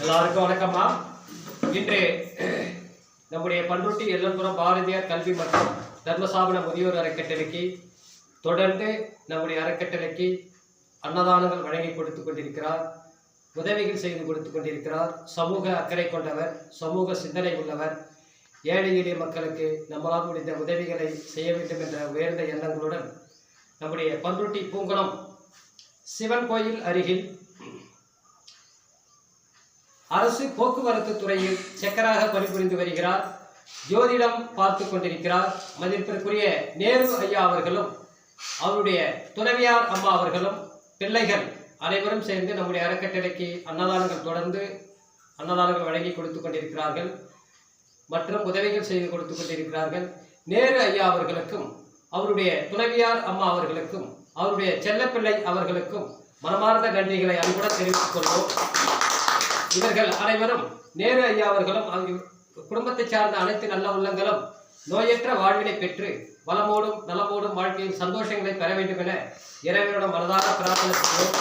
எல்லாருக்கும் வணக்கம்மா. இன்று நம்முடைய பண்ருட்டி எல்லம்புரம் பாரதியார் கல்வி மற்றும் தர்மசாபன முதியோர் அறக்கட்டளைக்கு தொடர்ந்து நம்முடைய அறக்கட்டளைக்கு அன்னதானங்கள் வழங்கி கொடுத்து கொண்டிருக்கிறார் உதவிகள் செய்து கொடுத்து கொண்டிருக்கிறார் சமூக அக்கறை கொண்டவர் சமூக சிந்தனை உள்ளவர் ஏழை எளிய மக்களுக்கு நம்மளால் முடிந்த உதவிகளை செய்ய வேண்டும் என்ற உயர்ந்த எண்ணங்களுடன் நம்முடைய பண்ருட்டி பூங்குளம் சிவன் கோயில் அருகில் அரசு போக்குவரத்து துறையில் செக்கராக பணிபுரிந்து வருகிறார். ஜோதிடம் பார்த்து கொண்டிருக்கிறார். மதிப்பிற்குரிய நேரு ஐயா அவர்களும் அவருடைய துணைவியார் அம்மா அவர்களும் பிள்ளைகள் அனைவரும் சேர்ந்து நம்முடைய அறக்கட்டளைக்கு அன்னதானங்கள் தொடர்ந்து அன்னதானங்கள் வழங்கி கொடுத்து கொண்டிருக்கிறார்கள். மற்றும் உதவிகள் செய்து கொடுத்து கொண்டிருக்கிறார்கள். நேரு ஐயா அவர்களுக்கும் அவருடைய துணைவியார் அம்மா அவர்களுக்கும் அவருடைய செல்லப்பிள்ளை அவர்களுக்கும் மனமார்ந்த நன்றிகளை அன்புடன் தெரிவித்துக் கொள்வோம். இவர்கள் அனைவரும் நேரு ஐயா அவர்களும் அங்கு குடும்பத்தை சார்ந்த அனைத்து நல்ல உள்ளங்களும் நோயற்ற வாழ்வினை பெற்று வளமோடும் நலமோடும் வாழ்க்கையில் சந்தோஷங்களை பெற வேண்டும் என இறைவனோட மனதாக பிரார்த்தனை செய்வோம்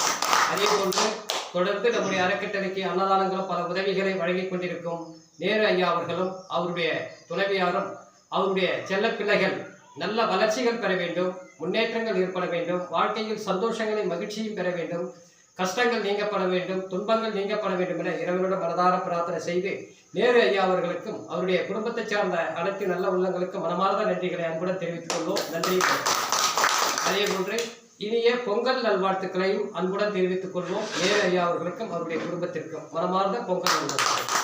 அதே போன்று தொடர்ந்து நம்முடைய அறக்கட்டளைக்கு அன்னதானங்களும் பல உதவிகளை வழங்கிக் கொண்டிருக்கும் நேரு ஐயா அவர்களும் அவருடைய துணைவியாரும் அவருடைய செல்ல பிள்ளைகள் நல்ல வளர்ச்சிகள் பெற வேண்டும் முன்னேற்றங்கள் ஏற்பட வேண்டும் வாழ்க்கையில் சந்தோஷங்களை மகிழ்ச்சியும் பெற வேண்டும். கஷ்டங்கள் நீங்கப்பட வேண்டும் துன்பங்கள் நீங்கப்பட வேண்டும் என இறைவனோட மனதார பிரார்த்தனை செய்து நேரு ஐயா அவர்களுக்கும் அவருடைய குடும்பத்தை சார்ந்த அனைத்து நல்ல உள்ளங்களுக்கும் மனமார்ந்த நன்றிகளை அன்புடன் தெரிவித்துக் கொள்வோம். நன்றி. அதே போன்று இனிய பொங்கல் நல்வாழ்த்துக்களையும் அன்புடன் தெரிவித்துக் கொள்வோம். நேரு ஐயா அவர்களுக்கும் அவருடைய குடும்பத்திற்கும் மனமார்ந்த பொங்கல் நல்வாழ்த்துக்கள்.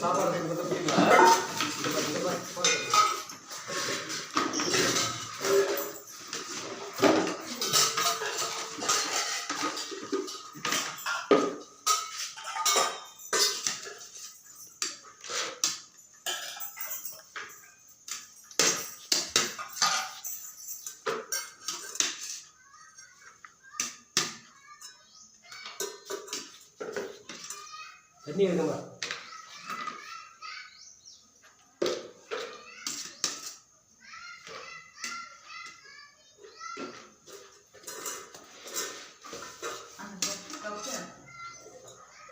சாப்பாடு தண்ணி இருக்குமா